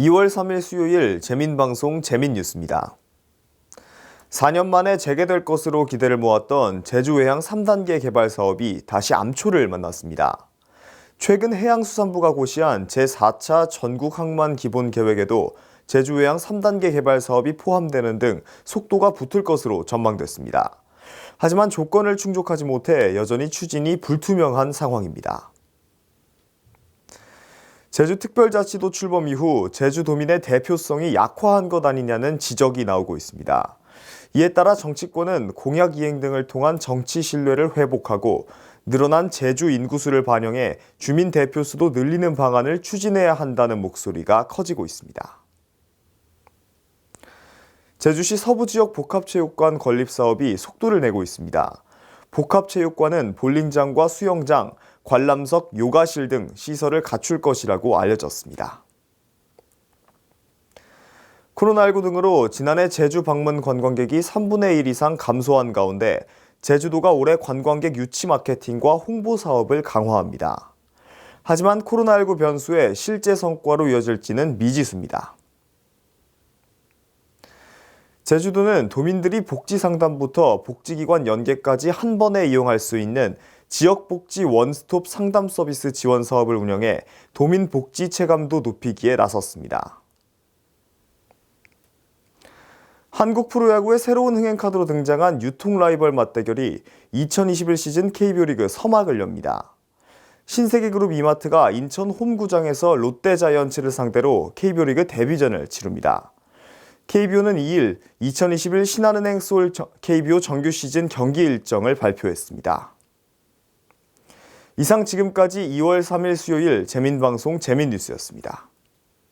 2월 3일 수요일 재민방송 재민뉴스입니다. 4년 만에 재개될 것으로 기대를 모았던 제주 해양 3단계 개발 사업이 다시 암초를 만났습니다. 최근 해양수산부가 고시한 제4차 전국 항만 기본 계획에도 제주 해양 3단계 개발 사업이 포함되는 등 속도가 붙을 것으로 전망됐습니다. 하지만 조건을 충족하지 못해 여전히 추진이 불투명한 상황입니다. 제주특별자치도 출범 이후 제주도민의 대표성이 약화한 것 아니냐는 지적이 나오고 있습니다. 이에 따라 정치권은 공약 이행 등을 통한 정치 신뢰를 회복하고 늘어난 제주 인구수를 반영해 주민 대표 수도 늘리는 방안을 추진해야 한다는 목소리가 커지고 있습니다. 제주시 서부 지역 복합체육관 건립 사업이 속도를 내고 있습니다. 복합체육관은 볼링장과 수영장, 관람석, 요가실 등 시설을 갖출 것이라고 알려졌습니다. 코로나19 등으로 지난해 제주 방문 관광객이 3분의 1 이상 감소한 가운데 제주도가 올해 관광객 유치 마케팅과 홍보 사업을 강화합니다. 하지만 코로나19 변수의 실제 성과로 이어질지는 미지수입니다. 제주도는 도민들이 복지 상담부터 복지기관 연계까지 한 번에 이용할 수 있는 지역복지 원스톱 상담 서비스 지원 사업을 운영해 도민 복지 체감도 높이기에 나섰습니다. 한국 프로야구의 새로운 흥행카드로 등장한 유통 라이벌 맞대결이 2021 시즌 KBO 리그 서막을 엽니다. 신세계그룹 이마트가 인천 홈구장에서 롯데자이언츠를 상대로 KBO 리그 데뷔전을 치릅니다. KBO는 2일 2021 신한은행 소울 KBO 정규 시즌 경기 일정을 발표했습니다. 이상 지금까지 2월 3일 수요일 재민방송 재민뉴스였습니다.